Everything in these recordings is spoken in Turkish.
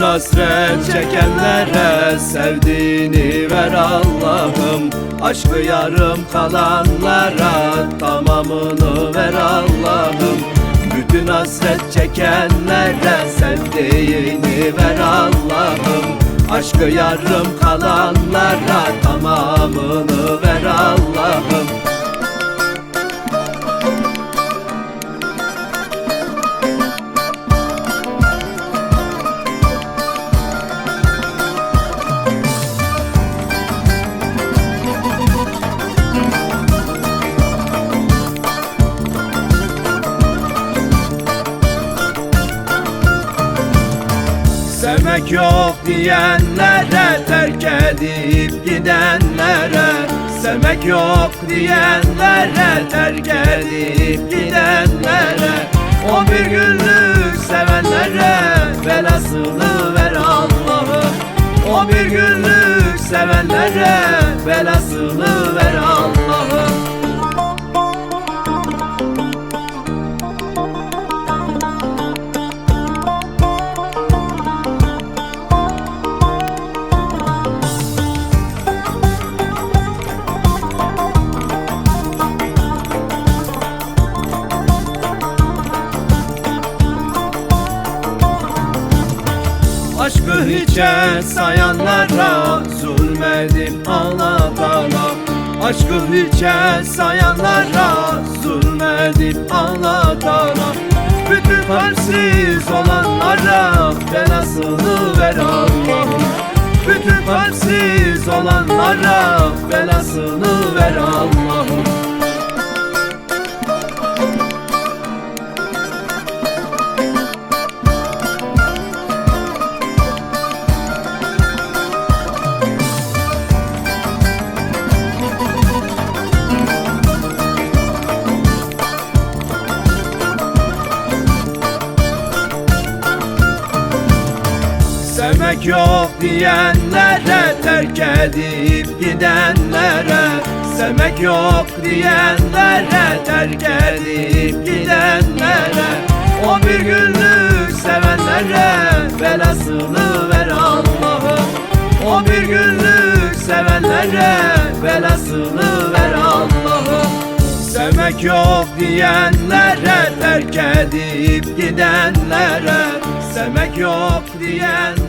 hasret çekenlere sevdiğini ver Allah'ım. Aşkı yarım kalanlara tamamını ver Allah'ım. Bütün hasret çekenlere sevdiğini ver Allah'ım. Aşkı yarım kalanlara tamamını ver Allah'ım Sevmek yok diyenlere terk edip gidenlere. Sevmek yok diyenlere terk edip gidenlere. O bir günlük sevenlere belasını ver Allah'ım. O bir günlük sevenlere belasını ver Allah'ım Aşkı hiçe sayanlara zulmedip ağlatana Aşkı hiçe sayanlara zulmedip ağlatana Bütün kalpsiz olanlara belasını ver Allah'ım. Bütün kalpsiz olanlara belasını ver Allah'ım Sevmek yok diyenlere terk edip gidenlere. Sevmek yok diyenlere terk edip gidenlere. O bir günlük sevenlere belasını ver Allah'ım. O bir günlük sevenlere belasını ver Allah'ım. Sevmek yok diyenlere terk edip gidenlere. Sevmek yok diyenlere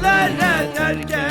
terk